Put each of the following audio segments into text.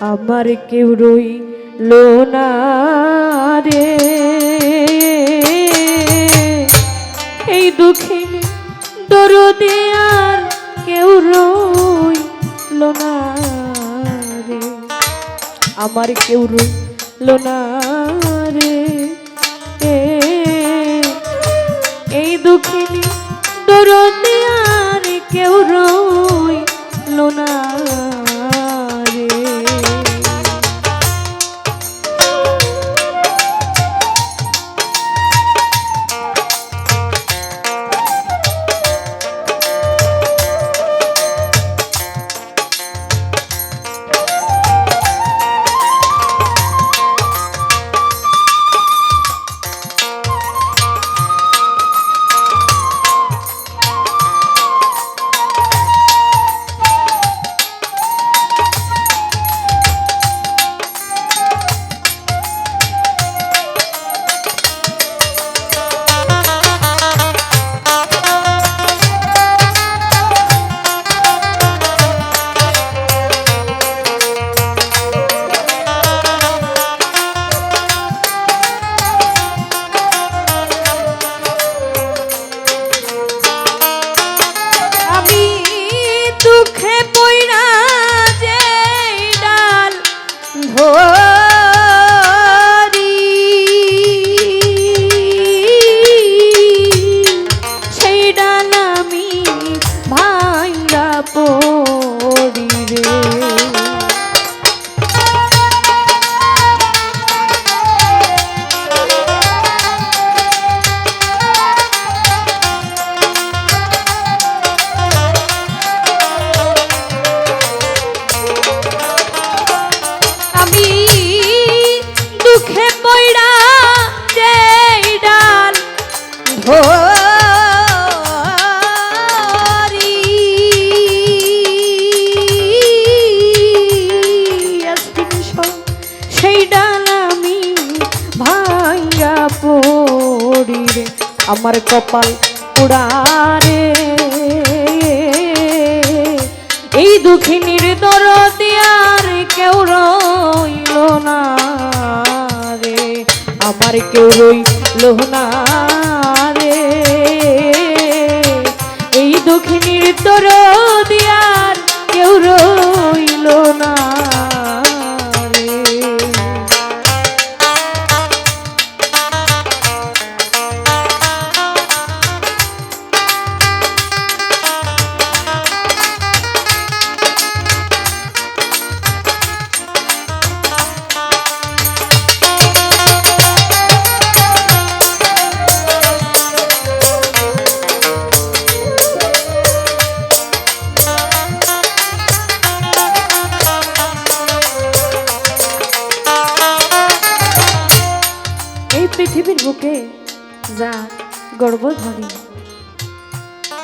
আমার কেউ রইল না রে। এই দুঃখে দরদে আর কেউ রইল না রে। আমার কেউ রইল না আমার কপাল পুরারে এই দুঃখিনীর দরদি আর কেউ রইল না রে আমার কেউ রইল না রে। এই দুঃখিনীর দরদি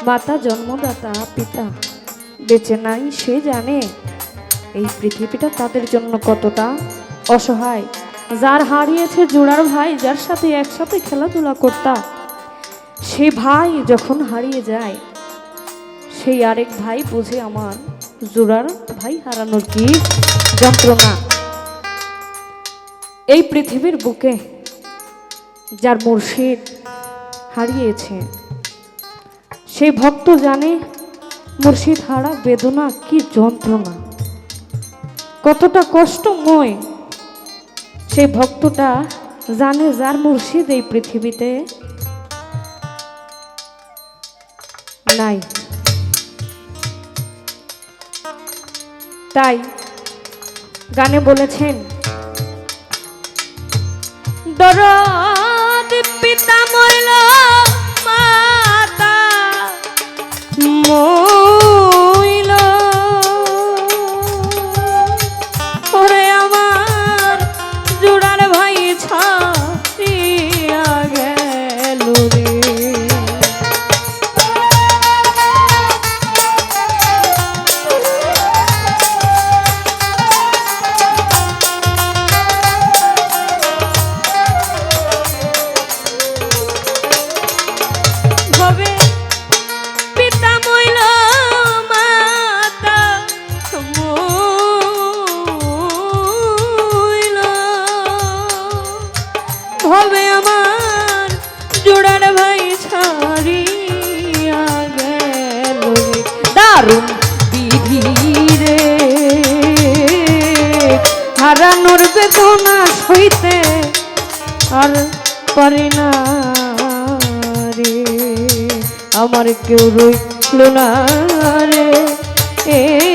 মাতা, জন্মদাতা, পিতা। বেঁচে নাই, সে জানে এই পৃথিবীটা তাদের জন্য কতটা অসহায়। যার হারিয়েছে জোড়ার ভাই, যার সাথে একসাথে খেলাধুলা করতাম সে ভাই যখন হারিয়ে যায়, সেই আরেক ভাই বুঝে আমার জোড়ার ভাই হারানোর কি যন্ত্রণা। এই পৃথিবীর বুকে যার মুর্শিদ হারিয়েছে সেই ভক্ত জানে, মুর্শিদ হারা বেদনা কি যন্ত্রণা। কতটা কষ্টময়। সেই ভক্তটা জানে, যার মুর্শিদ এই পৃথিবীতে নাই। তাই গানে বলেছেন, দরদ বেদনা সইতে আর পারি না রে। আমার কেউ রইল না রে। এ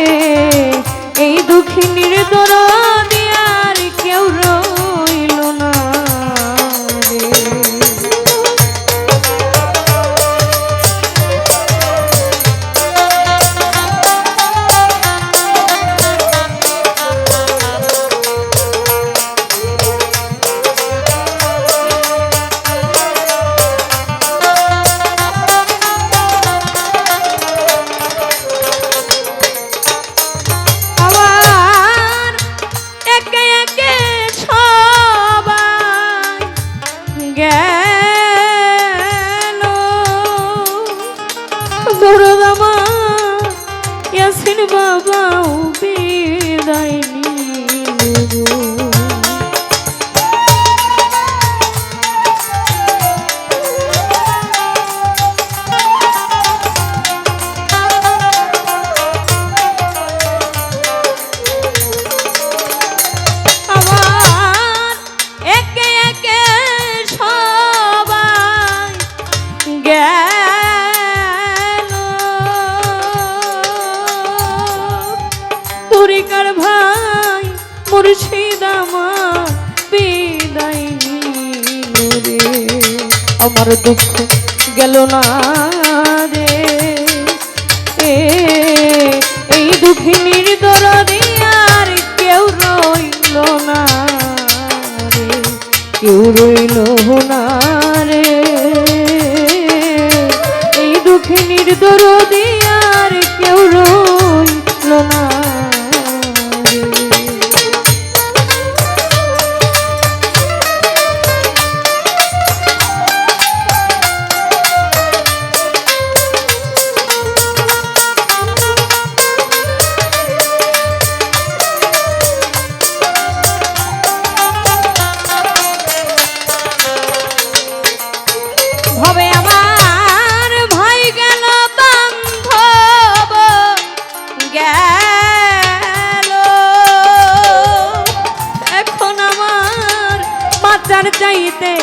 ইয়াসিন বাবাও বিদায় আমার দুঃখ গেল না রে। এই দুঃখিনীর দরদি আর কেউ রইল না রে। কেউ রইল না রে। এই দুঃখিনীর দরদি Felipe.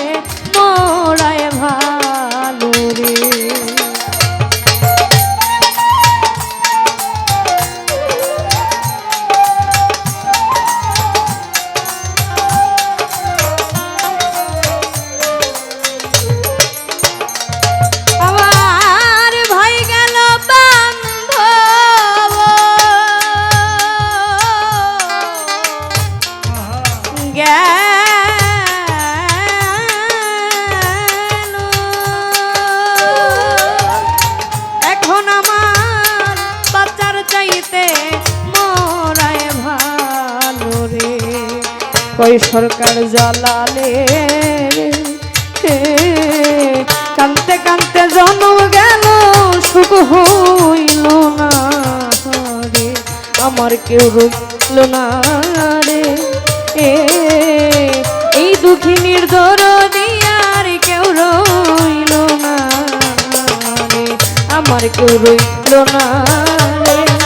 কই সরকার জ্বালালে কানতে কানতে জন্ম গেল, সুখ হইল না রে। আমার কেউ রইল না রে। এই দুঃখিনীর দরদি আর কেউ রইল না রে। আমার কেউ রইল না রে।